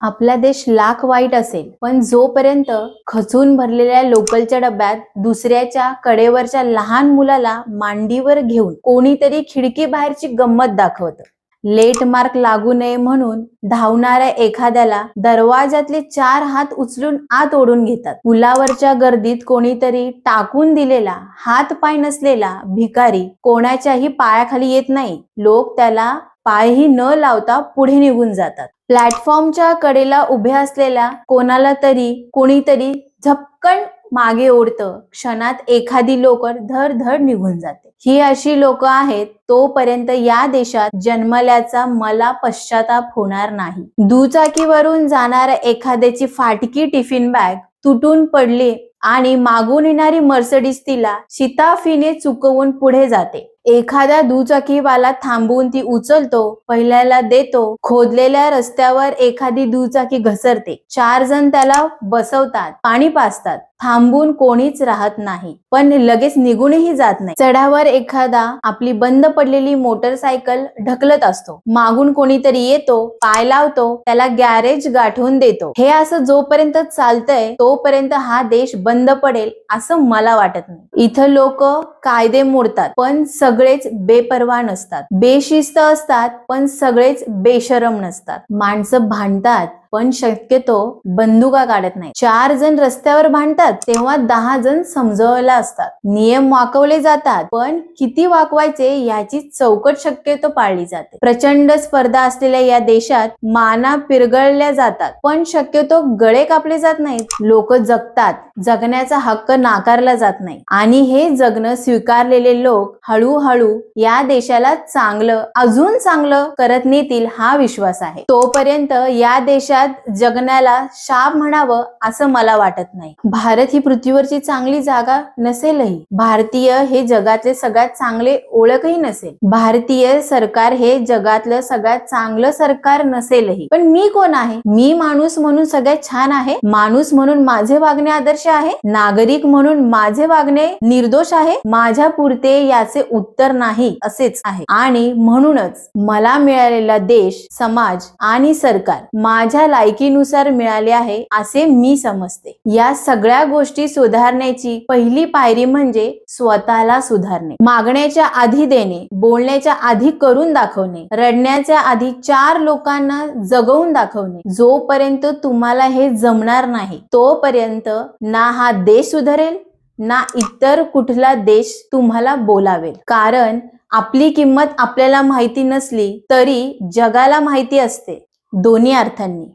आपला देश लाख वाईट असेल पण जोपर्यंत खचून भरलेल्या लोकलच्या डब्यात दुसऱ्याच्या कडेवरच्या लहान मुलाला मांडीवर घेऊन कोणीतरी खिडकी बाहेरची गंमत दाखवत. लेट मार्क लागू नये म्हणून धावणाऱ्या एखाद्याला दरवाजातले चार हात उचलून आत ओढून घेतात. पुलावरच्या गर्दीत कोणीतरी टाकून दिलेला हात पाय नसलेला भिकारी कोणाच्याही पायाखाली येत नाही. लोक त्याला पायही न लावता पुढे निघून जातात. प्लॅटफॉर्मच्या कडेला उभ्या असलेल्या कोणाला तरी कोणीतरी झपकन मागे ओढतं. क्षणात एखादी लोकर धड धड निघून जाते. ही अशी लोक आहेत तोपर्यंत या देशात जन्मल्याचा मला पश्चाताप होणार नाही. दुचाकीवरून जाणाऱ्या एखाद्याची फाटकी टिफिन बॅग तुटून पडली आणि मागून येणारी मर्सडीज तिला शिताफीने चुकवून पुढे जाते. एखादा दुचाकीवाला थांबवून ती उचलतो पहिल्याला देतो खोदलेल्या रस्त्यावर एखादी दुचाकी घसरते. चार जण त्याला बसवतात पाणी पाजतात. थांबून कोणीच राहत नाही. पण लगेच निघूनही जात नाही. चढावर एखादा आपली बंद पडलेली मोटरसायकल ढकलत असतो. मागून कोणीतरी येतो पाय लावतो त्याला गॅरेज गाठून देतो. हे असं जोपर्यंत चालतंय तोपर्यंत हा देश बंद पडेल असं मला वाटत नाही. इथं लोक कायदे मोडतात पण सगळेच बेपरवा नसतात. बेशिस्त असतात पण सगळेच बेशरम नसतात. माणसं भांडतात पण शक्यतो बंदुका काढत नाही. चार जण रस्त्यावर भांडतात तेव्हा दहा जण समजवायला असतात. नियम वाकवले जातात पण किती वाकवायचे याची चौकट शक्यतो पाळली जाते. प्रचंड स्पर्धा असलेल्या या देशात माना पिरगळल्या जातात पण शक्यतो गळे कापले जात नाहीत. लोक जगतात जगण्याचा हक्क नाकारला जात नाही. आणि हे जगणं स्वीकारलेले लोक हळूहळू या देशाला चांगलं अजून चांगलं करत नेतील हा विश्वास आहे. तोपर्यंत या देशात जगण्याला शाप म्हणावं असं मला वाटत नाही. भारत ही पृथ्वीवरची चांगली जागा नसेलही. भारतीय हे जगातले सगळ्यात चांगले ओळखही नसेल. भारतीय सरकार हे जगातलं सगळ्यात चांगलं सरकार नसेलही. पण मी कोण आहे? मी माणूस म्हणून सगळ्यात छान आहे? माणूस म्हणून माझे वागणे आदर्श आहे? नागरिक म्हणून माझे वागणे निर्दोष आहे? माझ्या पुरते याचे उत्तर नाही असेच आहे. आणि म्हणूनच मला मिळालेला देश समाज आणि सरकार माझ्या लायकीनुसार मिळाले आहे असे मी समजते. या सगळ्या गोष्टी सुधारण्याची पहिली पायरी म्हणजे स्वतःला सुधारणे. मागण्याच्या आधी देणे बोलण्याच्या आधी करून दाखवणे रडण्याच्या आधी चार लोकांना जगवून दाखवणे. जोपर्यंत तुम्हाला हे जमणार नाही तोपर्यंत ना हा देश सुधारेल ना इतर कुठला देश तुम्हाला बोलावेल. कारण आपली किंमत आपल्याला माहिती नसली तरी जगाला माहिती असते दोन्ही अर्थांनी.